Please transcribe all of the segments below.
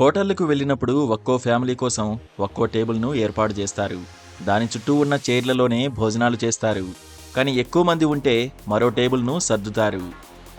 హోటళ్ళకు వెళ్ళినప్పుడు ఒక్కో ఫ్యామిలీ కోసం ఒక్కో టేబుల్ను ఏర్పాటు చేస్తారు. దాని చుట్టూ ఉన్న చైర్లలోనే భోజనాలు చేస్తారు. కానీ ఎక్కువ మంది ఉంటే మరో టేబుల్ను సర్దుతారు.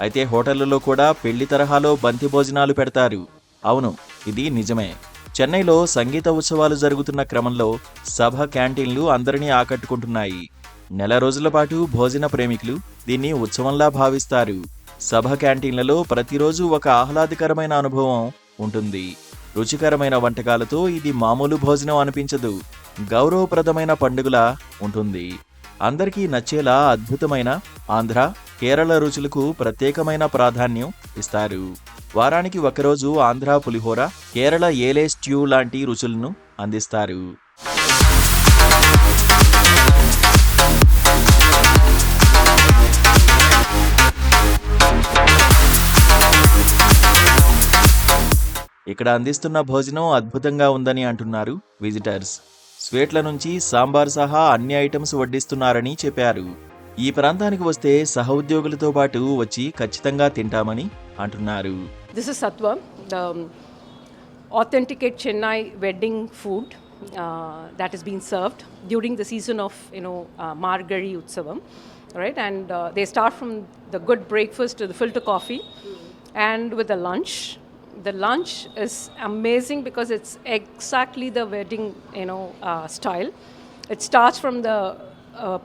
అయితే హోటళ్ళలో కూడా పెళ్ళి తరహాలో బంతి భోజనాలు పెడతారు. అవును ఇది నిజమే. చెన్నైలో సంగీత ఉత్సవాలు జరుగుతున్న క్రమంలో సభ క్యాంటీన్లు అందరినీ ఆకట్టుకుంటున్నాయి. నెల రోజుల పాటు భోజన ప్రేమికులు దీన్ని ఉత్సవంలా భావిస్తారు. సభ క్యాంటీన్లలో ప్రతిరోజు ఒక ఆహ్లాదకరమైన అనుభవం ఉంటుంది. రుచికరమైన వంటకాలతో ఇది మామూలు భోజనం అనిపించదు. గౌరవప్రదమైన పండుగలా ఉంటుంది. అందరికీ నచ్చేలా అద్భుతమైన ఆంధ్ర కేరళ రుచులకు ప్రత్యేకమైన ప్రాధాన్యం ఇస్తారు. వారానికి ఒకరోజు ఆంధ్ర పులిహోర కేరళ ఏలే స్ట్యూ లాంటి రుచులను అందిస్తారు. ఇక్కడ అందిస్తున్న భోజనం అద్భుతంగా ఉందని అంటున్నారు విజిటర్స్. స్వీట్ల నుంచి సాంబార్ సహా అన్ని ఐటమ్స్ వడ్డిస్తున్నారని చెప్పారు. ఈ ప్రాంతానికి వస్తే సహ ఉద్యోగులతో పాటు వచ్చి ఖచ్చితంగా తింటామని అంటున్నారు. దిస్ ఇస్ సత్వ authenticate Chennai wedding food that is been served during the season of you know Margazhi Utsavam right and they start from the good breakfast the filter coffee and with a lunch the lunch. Is amazing because it's exactly the wedding you know uh, style. It starts from the uh,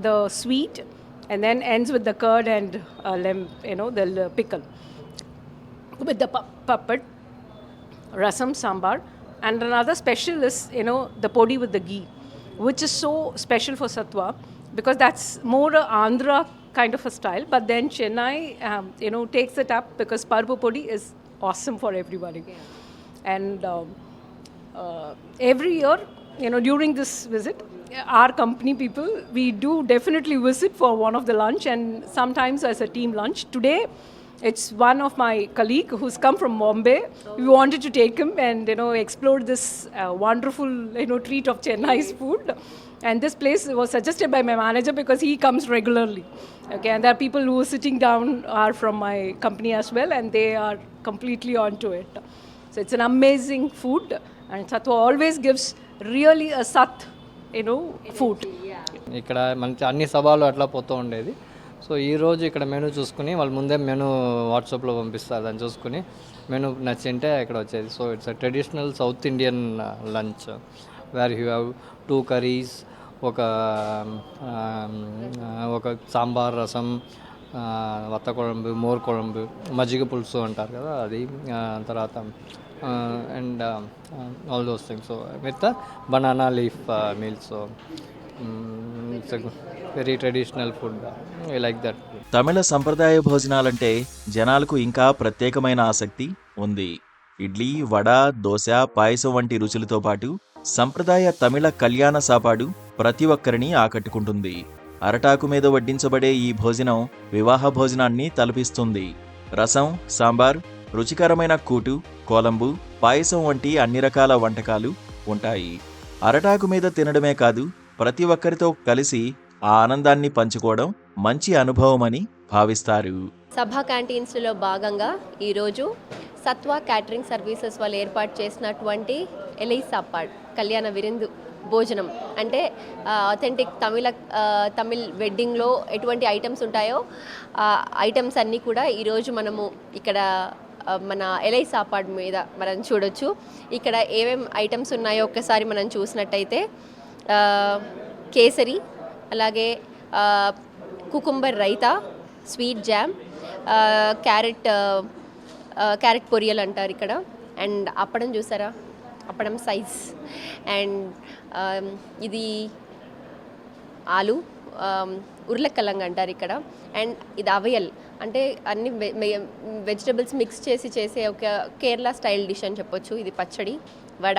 the sweet, and then ends with the curd and uh, you know the pickle with the pu- puppet, rasam sambar, and another special is you know the podi with the ghee, which is so special for Satwa because that's more a Andhra kind of a style. But then Chennai, um, you know, takes it up because parpu podi is awesome for everybody, and um, uh, every year, you know, during this visit. Our company people, we do definitely visit for one of the lunch and sometimes as a team lunch. Today, it's one of my colleague who's come from Bombay. We wanted to take him and you know explore this uh, wonderful you know treat of Chennai's food. And this place was suggested by my manager because he comes regularly. Okay, and there are people who are sitting down are from my company as well, and they are completely onto it. So it's an amazing food, and Satwa always gives really a sat, you know, food. ఇక్కడ మంచి అన్ని సభలు అట్లా పోతూ ఉండేది so ఈరోజు ఇక్కడ menu చూసుకుని వాళ్ళు ముందే మెనూ వాట్సాప్లో పంపిస్తారు దాన్ని చూసుకుని మెనూ నచ్చింటే ఇక్కడ వచ్చేది. So it's a traditional south Indian lunch. Where you have two curries ఒక ఒక సాంబార్ రసం వత్త కొడంబు మోర్ కొడంబు మజ్జిగ పులుసు అంటారు కదా అది తర్వాత అండ్ ఆల్ దోస్ థింగ్స్ మిగతా banana leaf meals it's very traditional food I like that Tamil సంప్రదాయ భోజనాలంటే జనాలకు ఇంకా ప్రత్యేకమైన ఆసక్తి ఉంది. ఇడ్లీ వడ దోశ పాయసం వంటి రుచులతో పాటు సంప్రదాయ తమిళ కళ్యాణ సాపాడు ప్రతి ఒక్కరిని ఆకట్టుకుంటుంది. అరటాకు మీద వడ్డించబడే ఈ భోజనం వివాహ భోజనాన్ని తలపిస్తుంది. రసం సాంబార్ రుచికరమైన కూటు కోలంబు పాయసం వంటి అన్ని రకాల వంటకాలు ఉంటాయి. అరటాకు మీద తినడమే కాదు ప్రతి ఒక్కరితో కలిసి ఆ ఆనందాన్ని పంచుకోవడం మంచి అనుభవం అని భావిస్తారు. సభా క్యాంటీన్స్లో భాగంగా ఈరోజు సత్వా క్యాటరింగ్ సర్వీసెస్ వాళ్ళు ఏర్పాటు చేసినటువంటి ఎలై సాపాడ్ కళ్యాణ విరిందు భోజనం. అంటే అథెంటిక్ తమిళ తమిళ్ వెడ్డింగ్లో ఎటువంటి ఐటమ్స్ ఉంటాయో ఐటమ్స్ అన్నీ కూడా ఈరోజు మనము ఇక్కడ మన ఎలై సాపాడ్ మీద మనం చూడొచ్చు. ఇక్కడ ఏమేం ఐటమ్స్ ఉన్నాయో ఒక్కసారి మనం చూసినట్టయితే కేసరి అలాగే cucumber raita sweet jam carrot carrot poriyal అంటారు ఇక్కడ. అండ్ అప్పడం చూసారా? అప్పడం సైజ్ అండ్ ఇది ఆలు ఆమ్, ఉర్లకల్లంగ్ అంటారు ఇక్కడ. అండ్ ఇది అవయల్ అంటే అన్ని వెజిటబుల్స్ మిక్స్ చేసి చేసే ఒక కేరళ స్టైల్ డిష్ అని చెప్పొచ్చు. ఇది పచ్చడి vada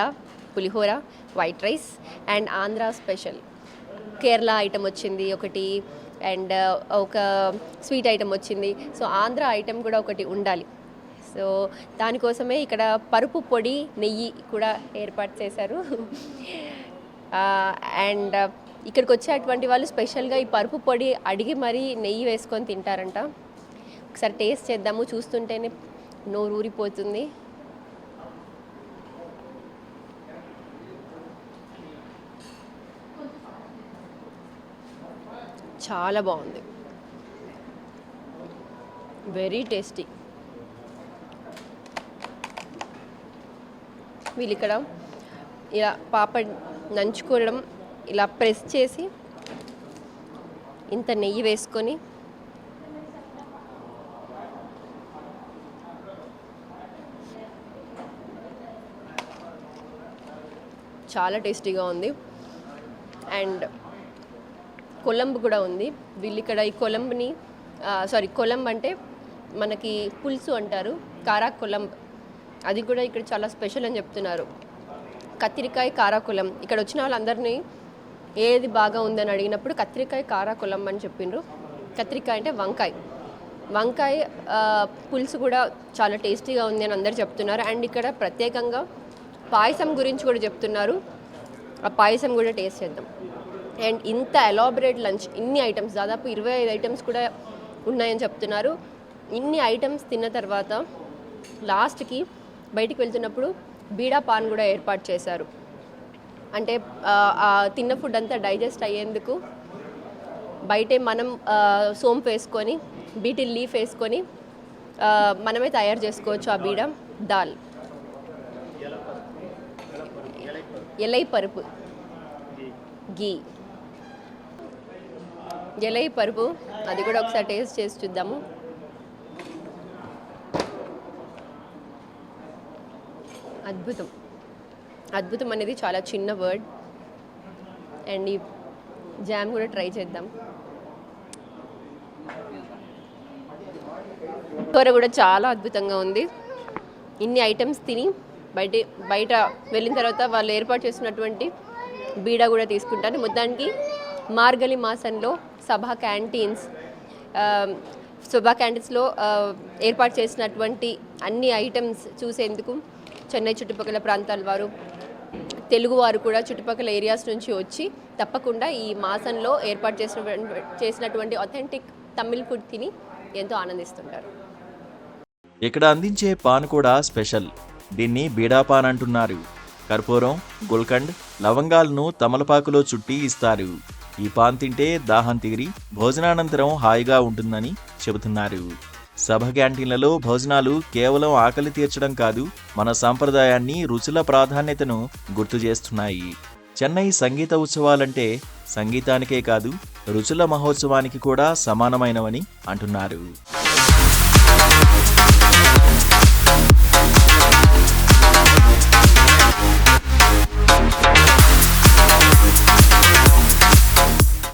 pulihora white rice and Andhra special Kerala item వచ్చింది ఒకటి అండ్ uh, ఒక స్వీట్ ఐటమ్ వచ్చింది. సో ఆంధ్ర ఐటమ్ కూడా ఒకటి ఉండాలి. సో దానికోసమే ఇక్కడ పరుపు పొడి నెయ్యి కూడా ఏర్పాటు చేశారు. Uh, అండ్ uh, ఇక్కడికి వచ్చేటువంటి వాళ్ళు స్పెషల్గా ఈ పరుపు పొడి అడిగి మరీ నెయ్యి వేసుకొని తింటారంట. ఒకసారి టేస్ట్ చేద్దాము. చూస్తుంటేనే నోరు ఊరిపోతుంది. చాలా బాగుంది. వెరీ టేస్టీ వీళ్ళు ఇక్కడ ఇలా పాపడ్ నంచుకోవడం ఇలా ప్రెస్ చేసి ఇంత నెయ్యి వేసుకొని చాలా టేస్టీగా ఉంది. అండ్ కొలంబు కూడా ఉంది. వీళ్ళు ఇక్కడ ఈ కొలంబుని సారీ కొలంబ్ అంటే మనకి పులుసు అంటారు కారా కొలంబ్ అది కూడా ఇక్కడ చాలా స్పెషల్ అని చెప్తున్నారు. కత్తిరికాయ కారాకులం. ఇక్కడ వచ్చిన వాళ్ళందరినీ ఏది బాగా ఉందని అడిగినప్పుడు కత్తిరికాయ కారాకులం అని చెప్పిండ్రు కత్తిరికాయ అంటే వంకాయ. వంకాయ పులుసు కూడా చాలా టేస్టీగా ఉంది అని అందరు చెప్తున్నారు. అండ్ ఇక్కడ ప్రత్యేకంగా పాయసం గురించి కూడా చెప్తున్నారు. ఆ పాయసం కూడా టేస్ట్ చేద్దాం. అండ్ ఇంత ఎలాబరేట్ లంచ్ ఇన్ని ఐటమ్స్ దాదాపు ఇరవై ఐదు ఐటమ్స్ కూడా ఉన్నాయని చెప్తున్నారు. ఇన్ని ఐటమ్స్ తిన్న తర్వాత లాస్ట్కి బయటికి వెళ్తున్నప్పుడు బీడా పాన్ కూడా ఏర్పాటు చేశారు. అంటే తిన్న ఫుడ్ అంతా డైజెస్ట్ అయ్యేందుకు బయటే మనం సోంపు వేసుకొని బీటిల్ లీఫ్ వేసుకొని మనమే తయారు చేసుకోవచ్చు ఆ బీడ దాల్. ఎలై పరుపు. గీ. జలై పరుపు. అది కూడా ఒకసారి టేస్ట్ చేసి చూద్దాము. అద్భుతం. అద్భుతం అనేది చాలా చిన్న వర్డ్. అండ్ ఈ జామ్ కూడా ట్రై చేద్దాం. కూర కూడా చాలా అద్భుతంగా ఉంది. ఇన్ని ఐటమ్స్ తిని బయట బయట వెళ్ళిన తర్వాత వాళ్ళు ఏర్పాటు చేసినటువంటి బీడా కూడా తీసుకుంటాను మొత్తానికి మార్గలి మాసంలో సభా క్యాంటీన్స్ సభా క్యాంటీన్స్లో ఏర్పాటు చేసినటువంటి అన్ని ఐటమ్స్ చూసేందుకు చెన్నై చుట్టుపక్కల ప్రాంతాల వారు తెలుగువారు కూడా చుట్టుపక్కల ఏరియాస్ నుంచి వచ్చి తప్పకుండా ఈ మాసంలో ఏర్పాటు చేసిన చేసినటువంటి అథెంటిక్ తమిళ్ ఫుడ్ తిని ఎంతో ఆనందిస్తుంటారు. ఇక్కడ అందించే పాన్ కూడా స్పెషల్. దీన్ని బీడా పాన్ అంటున్నారు. కర్పూరం గుల్కండ్ లవంగాలను తమలపాకులో చుట్టి ఇస్తారు. ఈ పాన్ తింటే దాహం తీరి భోజనానంతరం హాయిగా ఉంటుందని చెబుతున్నారు. సభ క్యాంటీన్లలో భోజనాలు కేవలం ఆకలి తీర్చడం కాదు మన సాంప్రదాయాన్ని రుచుల ప్రాధాన్యతను గుర్తు చేస్తున్నాయి. చెన్నై సంగీత ఉత్సవాలంటే సంగీతానికే కాదు రుచుల మహోత్సవానికి కూడా సమానమైనవని అంటున్నారు.